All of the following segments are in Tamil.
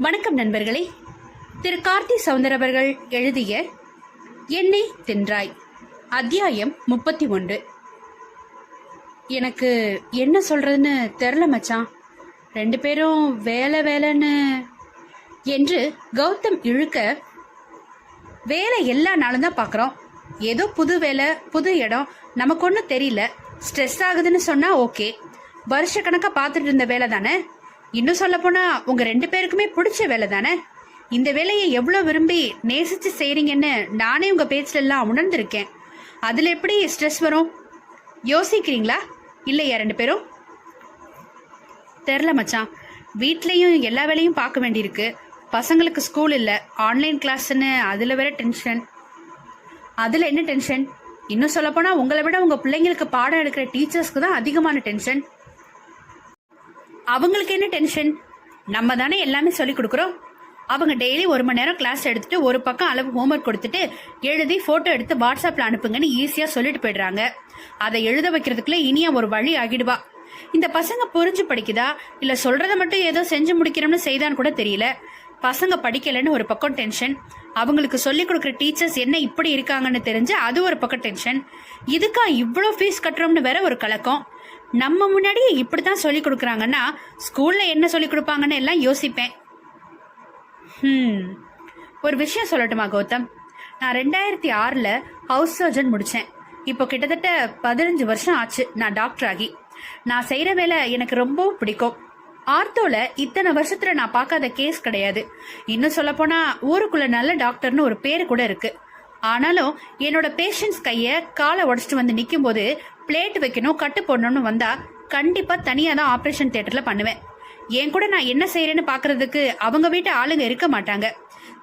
வணக்கம் நண்பர்களே. திரு கார்த்தி சவுந்தர் அவர்கள் எழுதிய என்னை தின்றாய் அத்தியாயம் முப்பத்தி ஒன்று. எனக்கு என்ன சொல்றதுன்னு தெரில மச்சான். ரெண்டு பேரும் வேலை வேலைன்னு என்று கௌதம் இழுக்க வேலை எல்லா நாளும் தான் பார்க்குறோம். ஏதோ புது வேலை புது இடம் நமக்கு ஒன்றும் தெரியல. ஸ்ட்ரெஸ் ஆகுதுன்னு சொன்னால் ஓகே வருஷக்கணக்காக பார்த்துட்டு இருந்த வேலை தானே? இன்னும் சொல்ல போனா உங்க ரெண்டு பேருக்குமே பிடிச்ச வேலை தானே? இந்த வேலையை எவ்வளோ விரும்பி நேசிச்சு செய்றீங்கன்னு நானே உங்க பேச்சுல எல்லாம் உணர்ந்திருக்கேன். அதுல எப்படி ஸ்ட்ரெஸ் வரும்? யோசிக்கிறீங்களா? இல்லையா ரெண்டு பேரும்? தெரில மச்சான். வீட்லேயும் எல்லா வேலையும் பார்க்க வேண்டியிருக்கு. பசங்களுக்கு ஸ்கூல் இல்லை. ஆன்லைன் கிளாஸ்ன்னு அதில் வேற டென்ஷன் அதில் என்ன டென்ஷன் இன்னும் சொல்லப்போனால் உங்களை விட உங்கள் பிள்ளைங்களுக்கு பாடம் எடுக்கிற டீச்சர்ஸ்க்கு தான் அதிகமான டென்ஷன் அவங்களுக்கு என்ன டென்ஷன் நம்ம தானே எல்லாமே சொல்லி கொடுக்குறோம். அவங்க டெய்லி ஒரு மணி நேரம் கிளாஸ் எடுத்துட்டு ஒரு பக்கம் அளவு ஹோம்ஒர்க் கொடுத்துட்டு எழுதி ஃபோட்டோ எடுத்து வாட்ஸ்அப்பில் அனுப்புங்கன்னு ஈஸியாக சொல்லிட்டு போயிடுறாங்க. அதை எழுத வைக்கிறதுக்குள்ள இனியா ஒரு வழி ஆகிடுவா. இந்த பசங்க புரிஞ்சு படிக்குதா? இல்லை சொல்றத மட்டும் ஏதோ செஞ்சு முடிக்கிறோம்னு செய்தான்னு கூட தெரியல. பசங்க படிக்கலைன்னு ஒரு பக்கம் டென்ஷன் அவங்களுக்கு சொல்லிக் கொடுக்குற டீச்சர்ஸ் என்ன இப்படி இருக்காங்கன்னு தெரிஞ்சு அது ஒரு பக்கம் டென்ஷன் இதுக்கா இவ்வளோ ஃபீஸ் கட்டுறோம்னு வேற ஒரு கலக்கம். நம்ம முன்னாடியே இப்படி தான் சொல்லி கொடுக்குறாங்கன்னா ஸ்கூல்ல என்ன சொல்லி கொடுப்பாங்கன்னு எல்லாம் யோசிப்பேன். ம் ஒரு விஷயம் சொல்லட்டுமா கௌதம்? நான் ரெண்டாயிரத்தி ஆறில் ஹவுஸ் சர்ஜன் முடித்தேன் இப்போ கிட்டத்தட்ட பதினஞ்சு வருஷம் ஆச்சு நான் டாக்டர் ஆகி. நான் செய்கிற வேலை எனக்கு ரொம்பவும் பிடிக்கும். ஆர்த்தோல இத்தனை வருஷத்துல நான் பார்க்காத கேஸ் கிடையாது. இன்னும் சொல்லப்போனா ஊருக்குள்ள நல்ல டாக்டர்னு ஒரு பேரு கூட இருக்கு. ஆனாலும் என்னோட பேஷண்ட்ஸ் கையை காலை உடச்சிட்டு வந்து நிற்கும் போது பிளேட் வைக்கணும் கட்டு போடணும்னு வந்தா கண்டிப்பா தனியாக தான் ஆப்ரேஷன் தியேட்டர்ல பண்ணுவேன். என் கூட நான் என்ன செய்யறேன்னு பாக்குறதுக்கு அவங்க வீட்டு ஆளுங்க இருக்க மாட்டாங்க.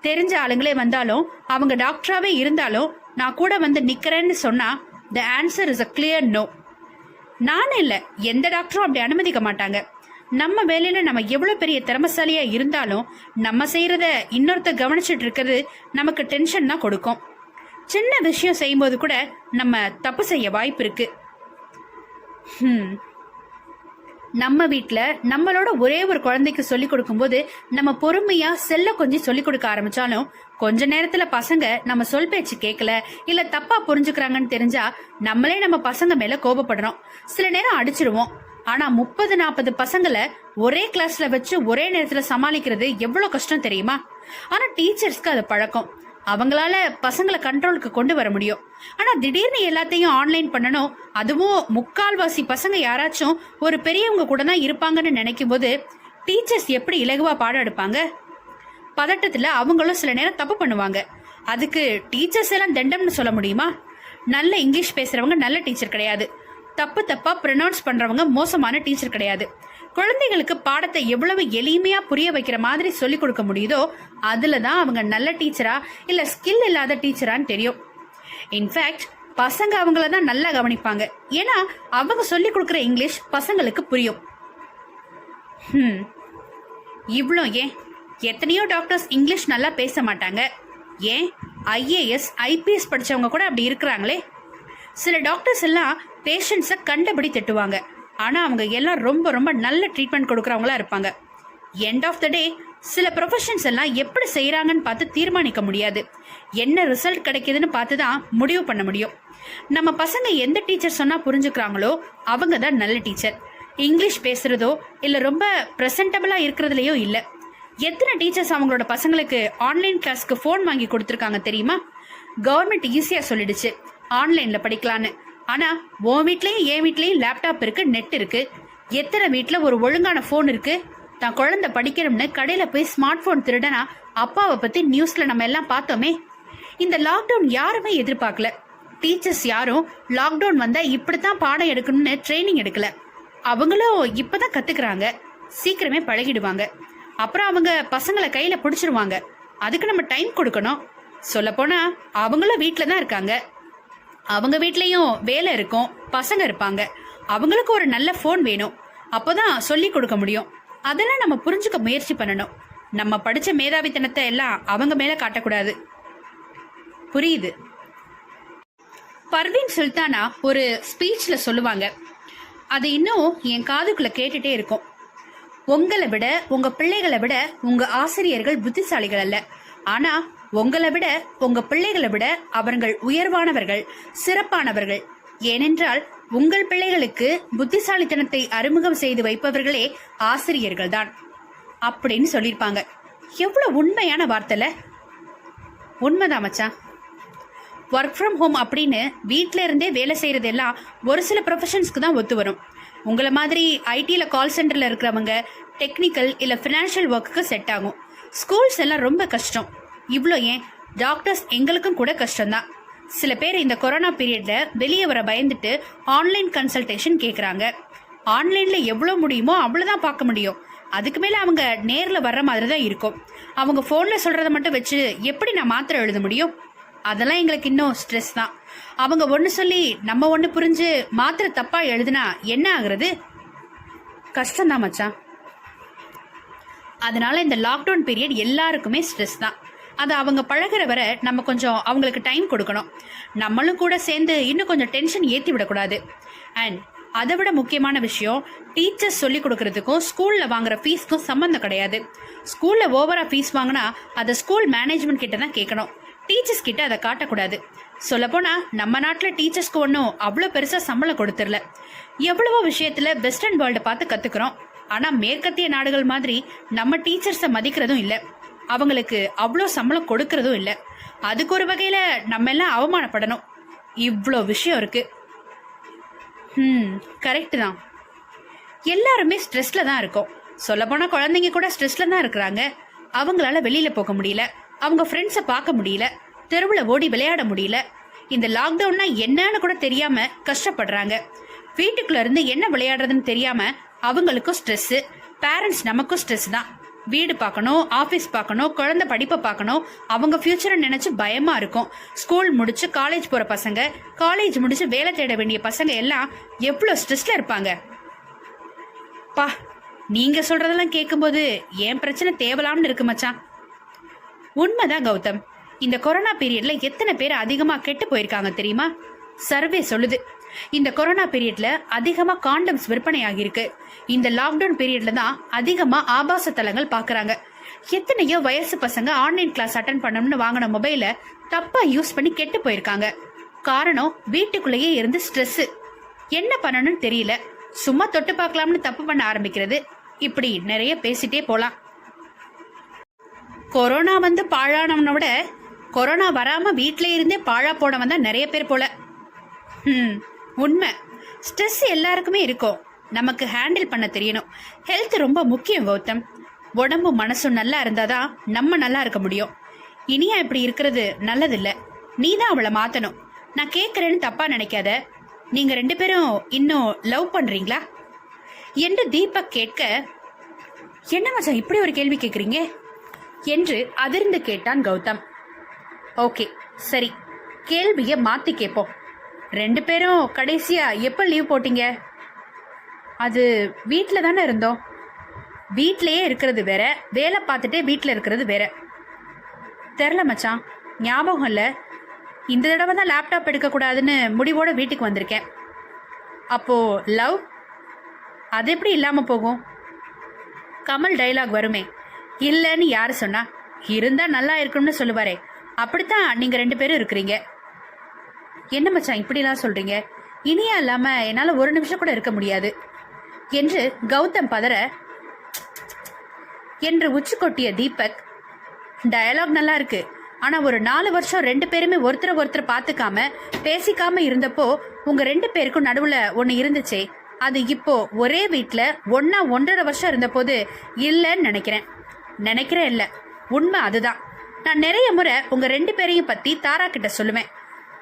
தெரிஞ்ச ஆளுங்களே வந்தாலும் அவங்க டாக்டராகவே இருந்தாலும் நான் கூட வந்து நிற்கிறேன்னு சொன்னா the answer is a clear no நானும் இல்லை எந்த டாக்டரும் அப்படி அனுமதிக்க மாட்டாங்க. நம்ம வேலையில நம்ம எவ்வளோ பெரிய திறமசாலியா இருந்தாலும் நம்ம செய்யறத இன்னொருத்தர் கவனிச்சிட்டு இருக்கிறது நமக்கு டென்ஷன் தான் கொடுக்கும். சின்ன விஷயம் செய்யும்போது கூட நம்ம தப்பு செய்ய வாய்ப்பு இருக்கு. நம்ம வீட்டில் நம்மளோட ஒரே ஒரு குழந்தைக்கு சொல்லிக் கொடுக்கும்போது நம்ம பொறுமையா செல்ல கொஞ்சம் சொல்லிக் கொடுக்க ஆரம்பிச்சாலும் கொஞ்ச நேரத்துல பசங்க நம்ம சொல் பேச்சு கேட்கல இல்ல தப்பா புரிஞ்சுக்கிறாங்கன்னு தெரிஞ்சா நம்மளே நம்ம பசங்க மேல கோபப்படுறோம். சில நேரம் அடிச்சிருவோம் ஆனா முப்பது நாற்பது பசங்களை ஒரே கிளாஸ்ல வச்சு ஒரே நேரத்துல சமாளிக்கிறது எவ்வளவு கஷ்டம் தெரியுமா? ஆனா டீச்சர்ஸ்க்கு அது பழக்கம். அவங்களால பசங்களை கண்ட்ரோலுக்கு கொண்டு வர முடியும். ஆனா திடீர்னு எல்லாத்தையும் ஆன்லைன் பண்ணணும் அதுவும் முக்கால்வாசி பசங்க யாராச்சும் ஒரு பெரியவங்க கூட தான் இருப்பாங்கன்னு நினைக்கும் போது டீச்சர்ஸ் எப்படி இலகுவா பாடம் எடுப்பாங்க? பதட்டத்துல அவங்களும் சில நேரம் தப்பு பண்ணுவாங்க. அதுக்கு டீச்சர்ஸ் எல்லாம் தண்டம்னு சொல்ல முடியுமா? நல்ல இங்கிலீஷ் பேசுறவங்க நல்ல டீச்சர் கிடையாது. தப்பு தப்பா ப்ரொனவுன்ஸ் பண்றவங்க மோசமான டீச்சர் கிடையாது. குழந்தைகளுக்கு பாடத்தை எவ்வளவு எளிமையா புரிய வைக்கிற மாதிரி சொல்லி கொடுக்க முடியுதோ அதுல தான் அவங்க நல்ல டீச்சரா இல்ல ஸ்கில் இல்லாத டீச்சரான்னு தெரியும். இன்ஃபேக்ட் பசங்க அவங்கள தான் நல்லா கவனிப்பாங்க. ஏன்னா அவங்க சொல்லி கொடுக்குற இங்கிலீஷ் பசங்களுக்கு புரியும். ம் இவ்வளோ ஏன்? எத்தனையோ டாக்டர்ஸ் இங்கிலீஷ் நல்லா பேச மாட்டாங்க. ஏன்? ஐஏஎஸ் ஐபிஎஸ் படிச்சவங்க கூட அப்படி இருக்கிறாங்களே. சில டாக்டர்ஸ் எல்லாம் பேஷண்ட்ஸை கண்டபடி திட்டுவாங்க. ஆனால் அவங்க எல்லாம் ரொம்ப ரொம்ப நல்ல ட்ரீட்மெண்ட் கொடுக்குறவங்களா இருப்பாங்க. எண்ட் ஆஃப் த டே சில ப்ரொஃபஷன்ஸ் எல்லாம் எப்படி செய்கிறாங்கன்னு பார்த்து தீர்மானிக்க முடியாது. என்ன ரிசல்ட் கிடைக்குதுன்னு பார்த்து தான் முடிவு பண்ண முடியும். நம்ம பசங்க எந்த டீச்சர் சொன்னால் புரிஞ்சுக்கிறாங்களோ அவங்க தான் நல்ல டீச்சர் இங்கிலீஷ் பேசுறதோ இல்லை ரொம்ப ப்ரெசன்டபிளாக இருக்கிறதுலையோ இல்லை. எத்தனை டீச்சர்ஸ் அவங்களோட பசங்களுக்கு ஆன்லைன் கிளாஸ்க்கு ஃபோன் வாங்கி கொடுத்துருக்காங்க தெரியுமா? கவர்மெண்ட் ஈஸியாக சொல்லிடுச்சு. ஆன்லைனில் படிக்கலான்னு ஆனால் உன் வீட்லேயும் என் வீட்லேயும் லேப்டாப் இருக்கு நெட் இருக்கு. எத்தனை வீட்டில் ஒரு ஒழுங்கான ஃபோன் இருக்கு? தான் குழந்தை படிக்கணும்னு கடையில் போய் ஸ்மார்ட் ஃபோன் திருடனா அப்பாவை பற்றி நியூஸில் நம்ம எல்லாம் பார்த்தோமே. இந்த லாக்டவுன் யாருமே எதிர்பார்க்கல. டீச்சர்ஸ் யாரும் லாக்டவுன் வந்தால் இப்படி தான் பாடம் எடுக்கணும்னு ட்ரைனிங் எடுக்கல. அவங்களும் இப்பதான் கத்துக்கிறாங்க. சீக்கிரமே பழகிடுவாங்க. அப்புறம் அவங்க பசங்களை கையில பிடிச்சிருவாங்க. அதுக்கு நம்ம டைம் கொடுக்கணும். சொல்ல போனா அவங்களும் வீட்டில் தான் இருக்காங்க. அவங்க வீட்லயும் வேலை இருக்கும் பசங்க இருப்பாங்க. அவங்களுக்கு ஒரு நல்ல ஃபோன் வேணும். அப்போதான் சொல்லி கொடுக்க முடியும். அதெல்லாம் நம்ம புரிஞ்சுக்க முயற்சி பண்ணணும். நம்ம படிச்ச மேதாவித்தனத்தை எல்லாம் அவங்க மேல காட்டக்கூடாது. புரியுது? பர்வீன் சுல்தானா ஒரு ஸ்பீச்ல சொல்லுவாங்க. அது இன்னும் என் காதுக்குள்ள கேட்டுட்டே இருக்கும். உங்களை விட உங்க பிள்ளைகளை விட உங்க ஆசிரியர்கள் புத்திசாலிகள் அல்ல. ஆனா உங்களை விட உங்க பிள்ளைகளை விட அவர்கள் உயர்வானவர்கள் சிறப்பானவர்கள். ஏனென்றால் உங்கள் பிள்ளைகளுக்கு புத்திசாலித்தனத்தை அறிமுகம் செய்து வைப்பவர்களே ஆசிரியர்கள் தான் அப்படின்னு சொல்லியிருப்பாங்க. எவ்வளவு உண்மையான வார்த்தைல? உண்மைதான் மச்சான். ஒர்க் ஃப்ரம் ஹோம் அப்படின்னு வீட்டில இருந்தே வேலை செய்யறது எல்லாம் ஒரு சில ப்ரொஃபஷன்ஸ்க்கு தான் ஒத்து வரும். உங்களை மாதிரி ஐடியில் கால் சென்டரில் இருக்கிறவங்க டெக்னிக்கல் இல்லை ஃபினான்ஷியல் ஒர்க்குக்கு செட் ஆகும். ஸ்கூல்ஸ் எல்லாம் ரொம்ப கஷ்டம். இவ்வளோ ஏன்? டாக்டர்ஸ் எங்களுக்கும் கூட கஷ்டம்தான். சில பேர் இந்த கொரோனா பீரியடில் வெளியே வர பயந்துட்டு ஆன்லைன் கன்சல்டேஷன் கேட்குறாங்க ஆன்லைனில் எவ்வளோ முடியுமோ அவ்வளோதான் பார்க்க முடியும். அதுக்கு மேலே அவங்க நேரில் வர்ற மாதிரி தான் இருக்கும். அவங்க ஃபோனில் சொல்கிறத மட்டும் வச்சு எப்படி நான் மாத்திரை எழுத முடியும்? அதெல்லாம் எங்களுக்கு இன்னும் ஸ்ட்ரெஸ் தான். அவங்க ஒன்று சொல்லி நம்ம ஒன்று புரிஞ்சு மாத்திரை தப்பாக எழுதுனா என்ன ஆகுறது? கஷ்டம்தான் மச்சான். அதனால இந்த லாக்டவுன் பீரியட் எல்லாருக்குமே ஸ்ட்ரெஸ் தான். அது அவங்க பழகுற வரை நம்ம கொஞ்சம் அவங்களுக்கு டைம் கொடுக்கணும். நம்மளும் கூட சேர்ந்து இன்னும் கொஞ்சம் டென்ஷன் ஏற்றி விடக்கூடாது. அண்ட் அதை விட முக்கியமான விஷயம் டீச்சர்ஸ் சொல்லி கொடுக்கறதுக்கும் ஸ்கூலில் வாங்குற ஃபீஸ்க்கும் சம்மந்தம் கிடையாது. ஸ்கூலில் ஓவராக ஃபீஸ் வாங்கினா அதை ஸ்கூல் மேனேஜ்மெண்ட் கிட்ட தான் கேட்கணும். டீச்சர்ஸ் கிட்ட அதை காட்டக்கூடாது. சொல்லப்போனால் நம்ம நாட்டில் டீச்சர்ஸ்க்கு ஒன்றும் அவ்வளோ பெருசாக சம்பளம் கொடுத்துடல. எவ்வளவோ விஷயத்தில் வெஸ்டர்ன் வேர்ல்டை பார்த்து கற்றுக்குறோம் ஆனால் மேற்கத்திய நாடுகள் மாதிரி நம்ம டீச்சர்ஸை மதிக்கிறதும் இல்லை. அவங்களுக்கு அவ்வளோ சம்பளம் கொடுக்கறதும் இல்லை. அதுக்கு ஒரு வகையில் நம்ம எல்லாம் அவமானப்படணும். இவ்வளோ விஷயம் இருக்கு. ம் கரெக்டு தான். எல்லாருமே ஸ்ட்ரெஸ்ல தான் இருக்கோம். சொல்லப்போனால் குழந்தைங்க கூட ஸ்ட்ரெஸ்ல தான் இருக்கிறாங்க. அவங்களால வெளியில் போக முடியல. அவங்க ஃப்ரெண்ட்ஸை பார்க்க முடியல. தெருவில் ஓடி விளையாட முடியல. இந்த லாக்டவுன்னா என்னன்னு கூட தெரியாம கஷ்டப்படுறாங்க. வீட்டுக்குள்ள இருந்து என்ன விளையாடுறதுன்னு தெரியாம அவங்களுக்கும் ஸ்ட்ரெஸ்ஸு பேரண்ட்ஸ் நமக்கும் ஸ்ட்ரெஸ் தான். வீடு பார்க்கணும் ஆஃபீஸ் பார்க்கணும் குழந்தை படிப்பை பார்க்கணும். அவங்க ஃப்யூச்சரை நினச்சி பயமாக இருக்கும். ஸ்கூல் முடிச்சு காலேஜ் போகிற பசங்க காலேஜ் முடிச்சு வேலை தேட வேண்டிய பசங்க எல்லாம் எவ்வளோ ஸ்ட்ரெஸ்ல இருப்பாங்க? பா நீங்க சொல்றதெல்லாம் கேட்கும்போது என் பிரச்சனை தேவலாம்னு இருக்கு மச்சான். உண்மைதான் கௌதம். இந்த கொரோனா பீரியட்ல எத்தனை பேர் அதிகமாக கெட்டு போயிருக்காங்க தெரியுமா? சர்வே சொல்லுது. இந்த கொரோனா பீரியட்ல அதிகமா காண்டம்ஸ் விற்பனை ஆகியிருக்கு இந்த லாக்டவுன் பீரியட்ல தான் அதிகமா ஆபாச தலங்கள் பாக்குறாங்க. எத்தனையோ வயசு பசங்க ஆன்லைன் கிளாஸ் அட்டன் பண்ணணும்னு வாங்கின மொபைலை தப்பா யூஸ் பண்ணி கெட்டு போயிருக்காங்க. காரணம் வீட்டுக்குள்ளேயே இருந்து ஸ்ட்ரெஸ் என்ன பண்ணணும்னு தெரியல. சும்மா தொட்டு பார்க்கலாம்னு தப்பு பண்ண ஆரம்பிக்கிறது. இப்படி நிறைய பேசிட்டே போலாம். கொரோனா வந்து பாழானவனை விட கொரோனா வராம வீட்டிலே இருந்தே பாழா போனவன் தான் நிறைய பேர் போல. ம் உண்மை. ஸ்ட்ரெஸ் எல்லாருக்குமே இருக்கும். நமக்கு ஹேண்டில் பண்ண தெரியணும். ஹெல்த் ரொம்ப முக்கியம் கௌதம். உடம்பு மனசும் நல்லா இருந்தால் தான் நம்ம நல்லா இருக்க முடியும். இனியா இப்படி இருக்கிறது நல்லதில்லை. நீ தான் அவளை மாற்றணும் நான் கேட்குறேன்னு தப்பாக நினைக்காத. நீங்கள் ரெண்டு பேரும் இன்னும் லவ் பண்ணுறீங்களா என்று தீபக் கேட்க என்ன மச்சான் இப்படி ஒரு கேள்வி கேட்குறீங்க என்று அதிர்ந்து கேட்டான் கௌதம். ஓகே சரி. கேள்வியை மாற்றி கேட்போம். ரெண்டு பேரும் கடைசியா எப்போ லீவ் போட்டீங்க? அது வீட்டில் தானே இருந்தோம். வீட்டிலையே இருக்கிறது வேற வேலை பார்த்துட்டே வீட்டில் இருக்கிறது வேற. தெரில மச்சான் ஞாபகம் இல்லை. இந்த தடவை தான் லேப்டாப் எடுக்கக்கூடாதுன்னு முடிவோட வீட்டுக்கு வந்திருக்கேன். அப்போ லவ் அது எப்படி இல்லாமல் போகும்? கமல் டைலாக் வருமே. இல்லைன்னு யார் சொன்னா? இருந்தால் நல்லா இருக்கும்னு சொல்லுவாரே. அப்படித்தான் நீங்கள் ரெண்டு பேரும் இருக்கிறீங்க. என்ன மச்சான் இப்படிலாம் சொல்றீங்க? இனியா இல்லாம என்னால ஒரு நிமிஷம் கூட இருக்க முடியாது. என்று கௌதம் பதற என்று உச்சி கொட்டிய தீபக் டயலாக் நல்லா இருக்கு. ஆனா ஒரு நாலு வருஷம் ரெண்டு பேருமே ஒருத்தரை ஒருத்தர் பார்த்துக்காம பேசிக்காம இருந்தப்போ உங்க ரெண்டு பேருக்கும் நடுவுல ஒன்னு இருந்துச்சே அது இப்போ ஒரே வீட்டில் ஒன்னா ஒன்றரை வருஷம் இருந்தபோது இல்லைன்னு நினைக்கிறேன். நினைக்கிறேன் இல்ல. உண்மை அதுதான். நான் நிறைய முறை உங்க ரெண்டு பேரையும் பத்தி தாரா கிட்ட சொல்லுவேன்.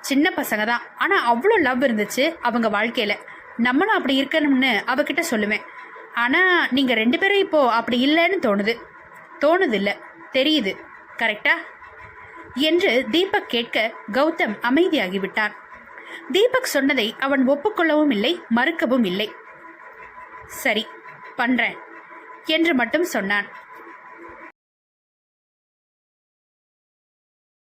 சின்ன பசங்க தான். ஆனால் அவ்வளோ லவ் இருந்துச்சு அவங்க வாழ்க்கையில். நம்மளும் அப்படி இருக்கணும்னு அவகிட்ட சொல்லுவேன். ஆனால் நீங்கள் ரெண்டு பேரும் இப்போது அப்படி இல்லைன்னு தோணுது. தோணுது இல்லை தெரியுது கரெக்டா என்று தீபக் கேட்க கௌதம் அமைதியாகிவிட்டான் தீபக் சொன்னதை அவன் ஒப்புக்கொள்ளவும் இல்லை மறுக்கவும் இல்லை. சரி பண்றேன் என்று மட்டும் சொன்னான்.